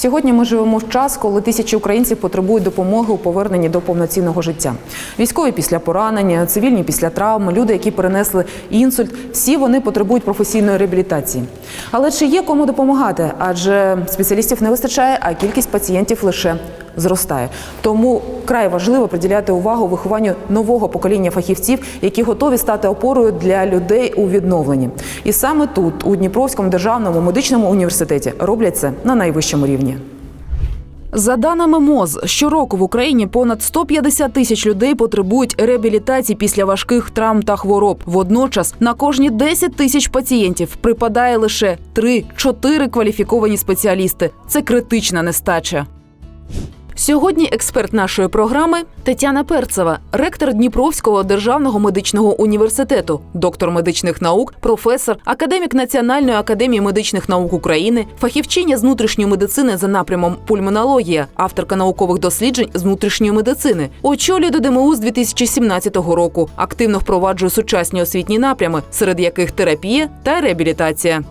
Сьогодні ми живемо в час, коли тисячі українців потребують допомоги у поверненні до повноцінного життя. Військові після поранення, цивільні після травм, люди, які перенесли інсульт, всі вони потребують професійної реабілітації. Але чи є кому допомагати? Адже спеціалістів не вистачає, а кількість пацієнтів лише зростає. Тому край важливо приділяти увагу вихованню нового покоління фахівців, які готові стати опорою для людей у відновленні. І саме тут, у Дніпровському державному медичному університеті, роблять це на найвищому рівні. За даними МОЗ, щороку в Україні понад 150 тисяч людей потребують реабілітації після важких травм та хвороб. Водночас на кожні 10 тисяч пацієнтів припадає лише 3-4 кваліфіковані спеціалісти. Це критична нестача. Сьогодні експерт нашої програми Тетяна Перцева, ректор Дніпровського державного медичного університету, доктор медичних наук, професор, академік Національної академії медичних наук України, фахівчиня з внутрішньої медицини за напрямом пульмонологія, авторка наукових досліджень з внутрішньої медицини. Очолює ДДМУ з 2017 року. Активно впроваджує сучасні освітні напрями, серед яких терапія та реабілітація.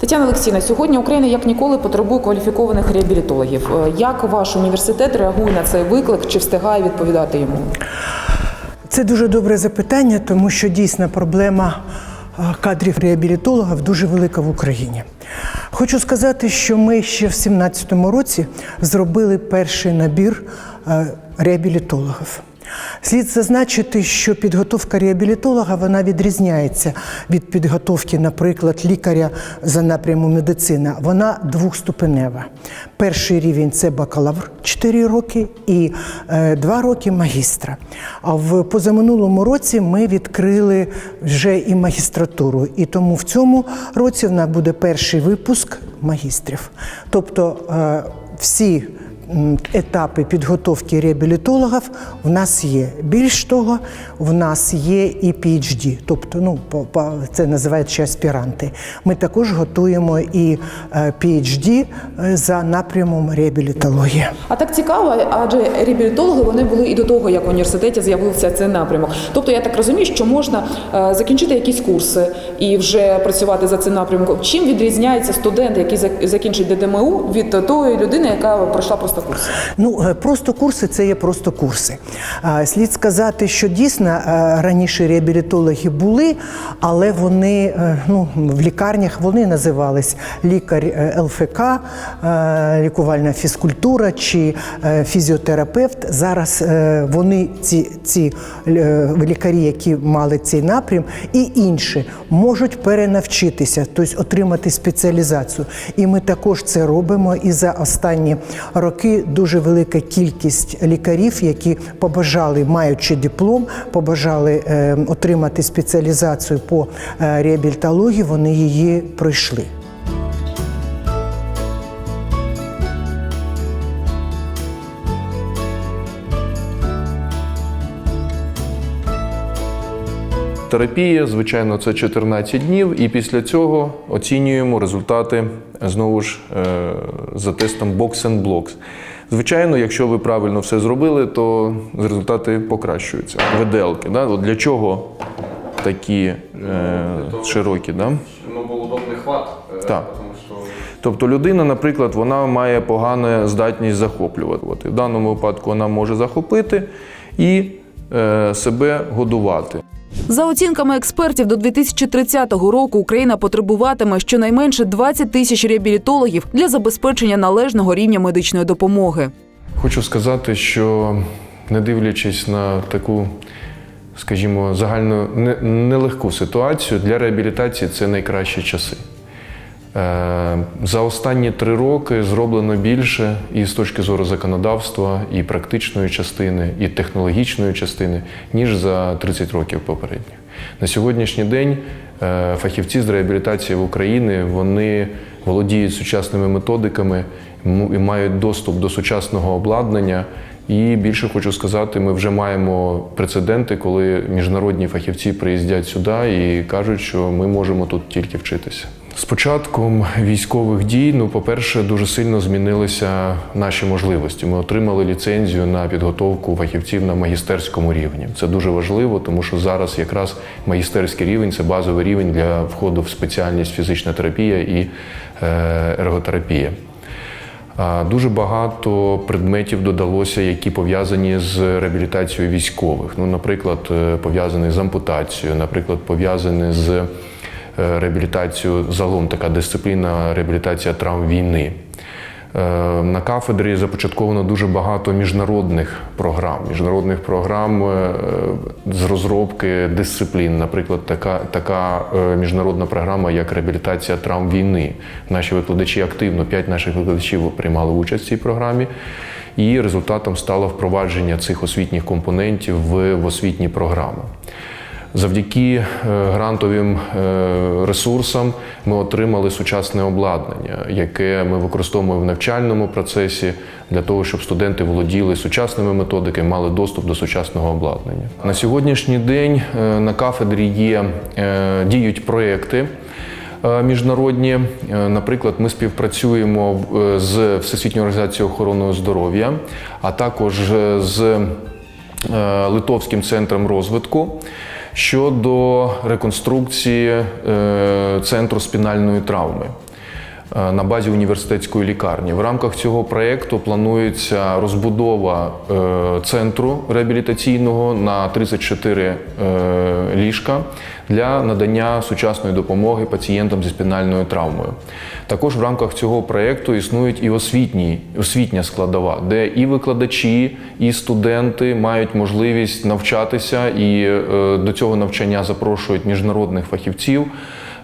Тетяна Олексійовна, сьогодні Україна як ніколи потребує кваліфікованих реабілітологів. Е, Як ваш університет реагує на цей виклик? Чи встигає відповідати йому? Це дуже добре запитання, тому що дійсно проблема кадрів реабілітологів дуже велика в Україні. Хочу сказати, що ми ще в 2017 році зробили перший набір е, реабілітологів. Слід зазначити, що підготовка реабілітолога вона відрізняється від підготовки, наприклад, лікаря за напрямом медицина. Вона двохступенева. Перший рівень це бакалавр 4 роки і е, 2 роки магістра. А в позаминулому році ми відкрили вже і магістратуру. І тому в цьому році в нас буде перший випуск магістрів. Тобто е, всі етапи підготовки реабілітологів в нас є. Більш того, в нас є і PhD, тобто ну, це називають ще аспіранти. Ми також готуємо і е, PhD е, за напрямом реабілітології. А так цікаво, адже реабілітологи вони були і до того, як в університеті з'явився цей напрямок. Тобто я так розумію, що можна е, закінчити якісь курси і вже працювати за цим напрямком. Чим відрізняється студент, який зак- закінчить ДДМУ, від тої людини, яка пройшла просто курси? Ну, е, просто курси це є просто курси. Слід сказати, що дійсно е, раніше реабілітологи були, але вони е, ну, в лікарнях вони називались лікар ЛФК, лікувальна фізкультура чи фізіотерапевт. Зараз вони, ці, ці лікарі, які мали цей напрям, і інші можуть перенавчитися, тобто отримати спеціалізацію. І ми також це робимо. І за останні роки дуже велика кількість лікарів, які побажали, маючи диплом, побажали е, отримати спеціалізацію по е, реабілітології, вони її пройшли. Терапія, звичайно, це 14 днів, і після цього оцінюємо результати знову ж е, за тестом Box and Blocks. Звичайно, якщо ви правильно все зробили, то результати покращуються. Виделки. Да? От для чого такі е, широкі? Да? Ну, был удобный хват, э, Так. потому что Тобто людина, наприклад, вона має погану здатність захоплювати. От, і в даному випадку вона може захопити і е, себе годувати. За оцінками експертів, до 2030 року Україна потребуватиме щонайменше 20 тисяч реабілітологів для забезпечення належного рівня медичної допомоги. Хочу сказати, що не дивлячись на таку, скажімо, загально не- нелегку ситуацію, для реабілітації це найкращі часи. Е, За останні три роки зроблено більше і з точки зору законодавства, і практичної частини, і технологічної частини, ніж за 30 років попередніх. На сьогоднішній день е, фахівці з реабілітації в Україні вони володіють сучасними методиками і мають доступ до сучасного обладнання. І більше хочу сказати, ми вже маємо прецеденти, коли міжнародні фахівці приїздять сюди і кажуть, що ми можемо тут тільки вчитися. З початком військових дій, ну, по-перше, дуже сильно змінилися наші можливості. Ми отримали ліцензію на підготовку фахівців на магістерському рівні. Це дуже важливо, тому що зараз якраз магістерський рівень це базовий рівень для входу в спеціальність фізична терапія і е, ерготерапія. Дуже багато предметів додалося, які пов'язані з реабілітацією військових. Ну, наприклад, е, пов'язаний з ампутацією, наприклад, пов'язаний з е, реабілітацією загалом така дисципліна реабілітація травм війни. Е, На кафедрі започатковано дуже багато міжнародних програм, міжнародних програм е, з розробки дисциплін. Наприклад, така, така міжнародна програма, як реабілітація травм війни. Наші викладачі активно, п'ять наших викладачів приймали участь в цій програмі. І результатом стало впровадження цих освітніх компонентів в освітні програми. Завдяки е, грантовим е, ресурсам ми отримали сучасне обладнання, яке ми використовуємо в навчальному процесі для того, щоб студенти володіли сучасними методиками, мали доступ до сучасного обладнання. На сьогоднішній день е, на кафедрі є діють проекти. Міжнародні, наприклад, ми співпрацюємо з Всесвітньою організацією охорони здоров'я, а також з Литовським центром розвитку щодо реконструкції е, центру спінальної травми на базі університетської лікарні. В рамках цього проєкту планується розбудова е, центру реабілітаційного на 34 е, ліжка для надання сучасної допомоги пацієнтам зі спінальною травмою. Також в рамках цього проєкту існують і освітні, освітня складова, де і викладачі, і студенти мають можливість навчатися, і е, до цього навчання запрошують міжнародних фахівців.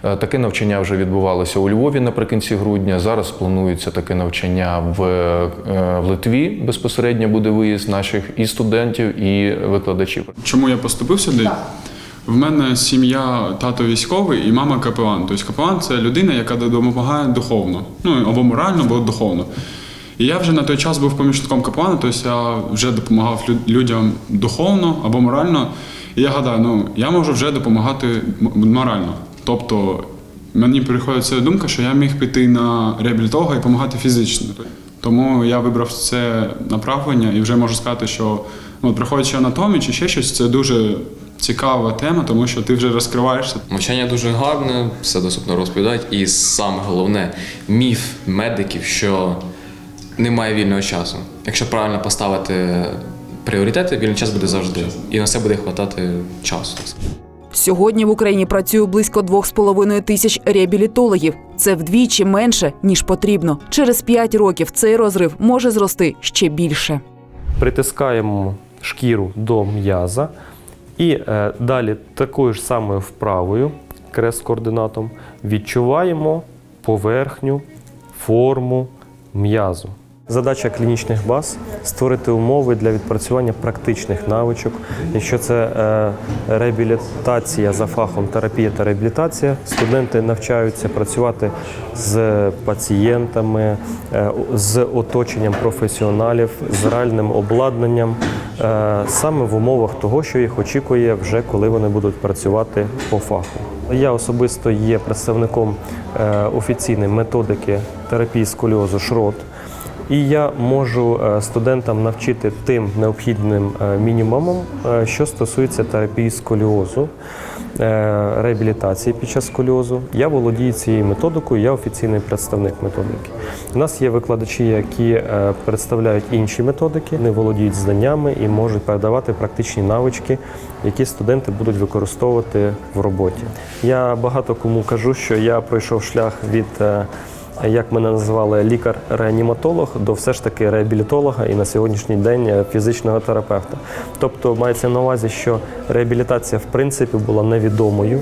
Е, Таке навчання вже відбувалося у Львові наприкінці грудня. Зараз планується таке навчання в, е, в Литві. Безпосередньо буде виїзд наших і студентів, і викладачів. Чому я поступив сюди? В мене сім'я тато військовий і мама капелан. Тобто капелан це людина, яка допомагає духовно, ну або морально, або духовно. І я вже на той час був помічником капелана, тобто я вже допомагав людям духовно або морально. І я гадаю, ну я можу вже допомагати морально. Тобто мені приходить ця думка, що я міг піти на реабілітолога і допомагати фізично. Тому я вибрав це направлення і вже можу сказати, що ну, приходячи анатомію чи ще щось, це дуже цікава тема, тому що ти вже розкриваєшся. Навчання дуже гарне, все доступно розповідають. І саме головне міф медиків, що немає вільного часу. Якщо правильно поставити пріоритети, вільний час буде завжди. І на це буде хватати часу. Сьогодні в Україні працює близько 2,5 тисяч реабілітологів. Це вдвічі менше ніж потрібно. Через 5 років цей розрив може зрости ще більше. притискаємо шкіру до м'яза і е, далі такою ж самою вправою, крест координатом відчуваємо поверхню, форму м'язу. Задача клінічних баз створити умови для відпрацювання практичних навичок. Якщо це е, реабілітація за фахом терапія та реабілітація, студенти навчаються працювати з пацієнтами, е, з оточенням професіоналів, з реальним обладнанням, е, саме в умовах того, що їх очікує вже коли вони будуть працювати по фаху. Я особисто є представником офіційної методики терапії сколіозу ШРОТ. І я можу е, студентам навчити тим необхідним е, мінімумом, е, що стосується терапії сколіозу, реабілітації під час сколіозу. Я володію цією методикою, я офіційний представник методики. У нас є викладачі, які представляють інші методики, вони володіють знаннями і можуть передавати практичні навички, які студенти будуть використовувати в роботі. Я багато кому кажу, що я пройшов шлях від. Як мене називали лікар-реаніматолог, до все ж таки реабілітолога і на сьогоднішній день е, фізичного терапевта. Тобто мається на увазі, що реабілітація в принципі була невідомою.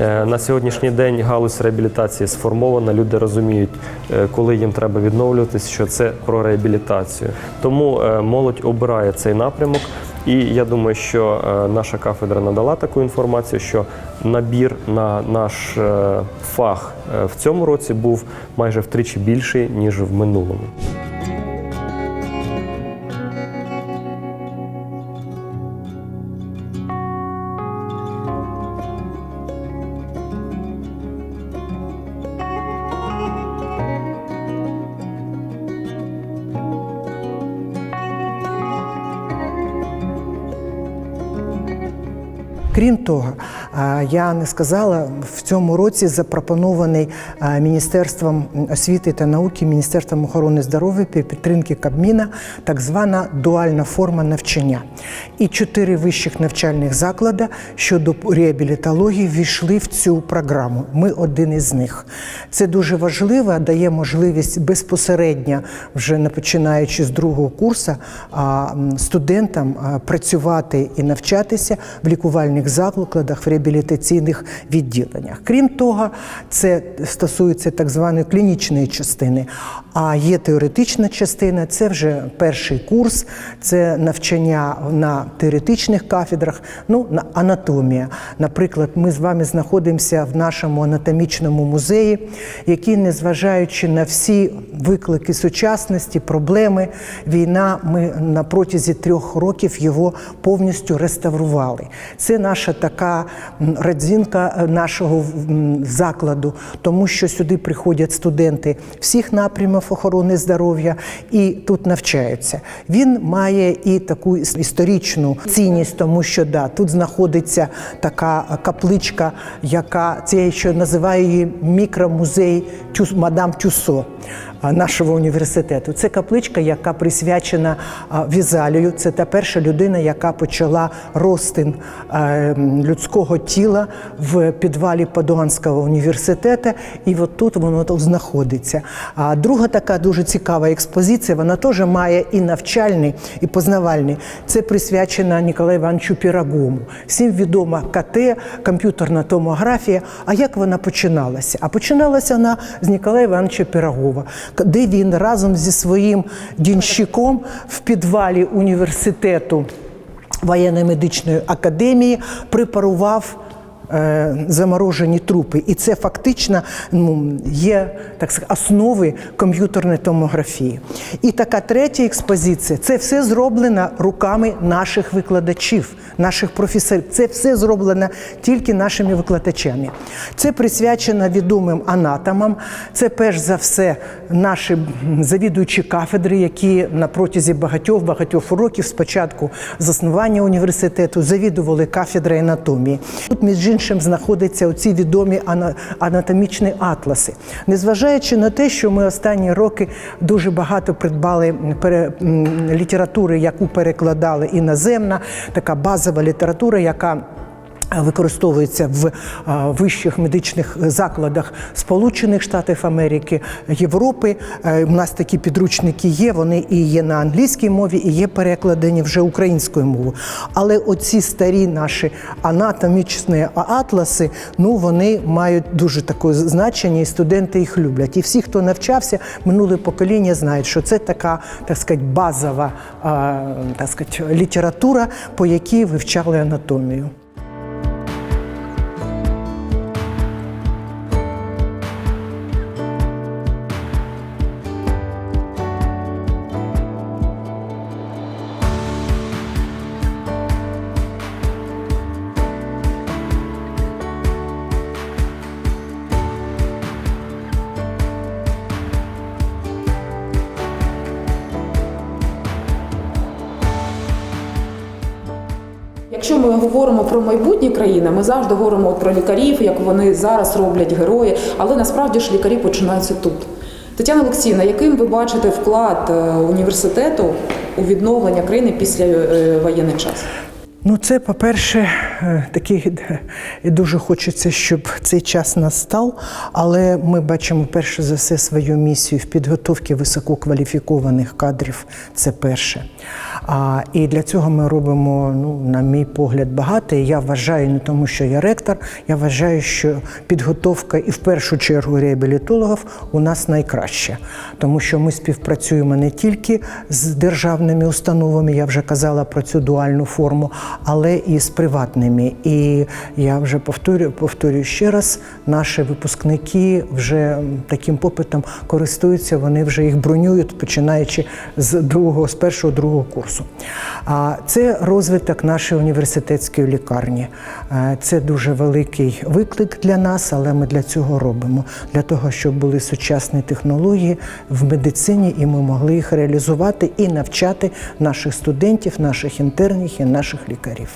Е, На сьогоднішній день галузь реабілітації сформована. Люди розуміють, е, коли їм треба відновлюватись, що це про реабілітацію. Тому молодь обирає цей напрямок. І я думаю, що е, наша кафедра надала таку інформацію, що набір на наш е, фах е, в цьому році був майже втричі більший ніж в минулому. Крім того, а, я не сказала, в цьому році запропонований Міністерством освіти та науки, Міністерством охорони здоров'я підтримки Кабміна так звана дуальна форма навчання. І чотири вищих навчальних заклади щодо реабілітології ввійшли в цю програму. Ми один із них. Це дуже важливо, дає можливість безпосередньо, вже не починаючи з другого курсу, студентам працювати і навчатися в лікувальних закладах, в реабілітаційних відділеннях. Крім того, це стосується так званої клінічної частини. А є теоретична частина, це вже перший курс, це навчання на теоретичних кафедрах, ну на анатомія. Наприклад, ми з вами знаходимося в нашому анатомічному музеї, який, незважаючи на всі виклики сучасності, проблеми, війна, ми на протязі трьох років його повністю реставрували. Це наша така родзинка е, нашого закладу, тому що сюди приходять студенти всіх напрямів охорони здоров'я і тут навчаються. Він має і таку історичну цінність, тому що да, тут знаходиться така капличка, яка це я ще називаю її мікромузей Тюс- мадам Тюсо нашого університету. Це капличка, яка присвячена Візалію. Це та перша людина, яка почала розтин е, людського тіла в підвалі Падуанського університету. І от тут воно тут знаходиться. А друга така дуже цікава експозиція, вона теж має і навчальний, і познавальний. Це присвячена Ніколаю Івановичу Пірогому. Всім відома КТ, комп'ютерна томографія. А як вона починалася? А починалася вона з Ніколая Івановича Пірогова, к- де він разом зі своїм дінщиком в підвалі університету воєнно-медичної академії препарував заморожені трупи. І це фактично ну, є так сказати, основи комп'ютерної томографії. І така третя експозиція це все зроблено руками наших викладачів, наших професорів. Це все зроблено тільки нашими викладачами. Це присвячено відомим анатомам. Це перш за все наші завідуючі кафедри, які на протязі багатьох багатьох років спочатку заснування університету завідували кафедрою анатомії. Тут, між іншим, знаходяться оці відомі анатомічні атласи. Незважаючи на те, що ми останні роки дуже багато придбали літератури, яку перекладали іноземна, така базова література, яка Використовується в вищих медичних закладах Сполучених Штатів Америки, Європи. Е, У нас такі підручники є. Вони і є на англійській мові, і є перекладені вже українською мовою. Але оці старі наші анатомічні атласи, ну вони мають дуже таке значення, і студенти їх люблять. І всі, хто навчався, минуле покоління знають, що це така, так сказати, базова а, так сказати, література, по якій вивчали анатомію. Якщо ми говоримо про майбутні країни, ми завжди говоримо про лікарів, як вони зараз роблять герої, але насправді ж лікарі починаються тут. Тетяна Олексійовна, яким ви бачите вклад е, університету у відновлення країни після е, воєнний час? Ну, це, по-перше, е, такий е, дуже хочеться, щоб цей час настав, але ми бачимо перше за все свою місію в підготовці висококваліфікованих кадрів. Це перше. А, і для цього ми робимо, ну, на мій погляд, багато. І я вважаю, не тому, що я ректор, я вважаю, що підготовка і в першу чергу реабілітологів у нас найкраща, тому що ми співпрацюємо не тільки з державними установами, я вже казала про цю дуальну форму, але і з приватними. І я вже повторюю, повторюю ще раз, наші випускники вже таким попитом користуються, вони вже їх бронюють, починаючи з другого, з першого другого курсу. А це розвиток нашої університетської лікарні. Е, Це дуже великий виклик для нас, але ми для цього робимо. Для того, щоб були сучасні технології в медицині, і ми могли їх реалізувати і навчати наших студентів, наших інтернів і наших лікарів.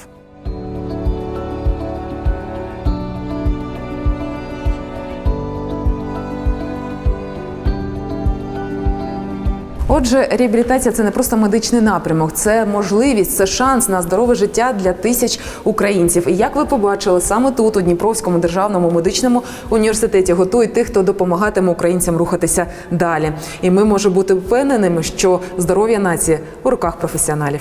Отже, реабілітація це не просто медичний напрямок, це можливість, це шанс на здорове життя для тисяч українців. І як ви побачили, саме тут, у Дніпровському державному медичному університеті, готують тих, хто допомагатиме українцям рухатися далі. І ми можемо бути впевненими, що здоров'я нації у руках професіоналів.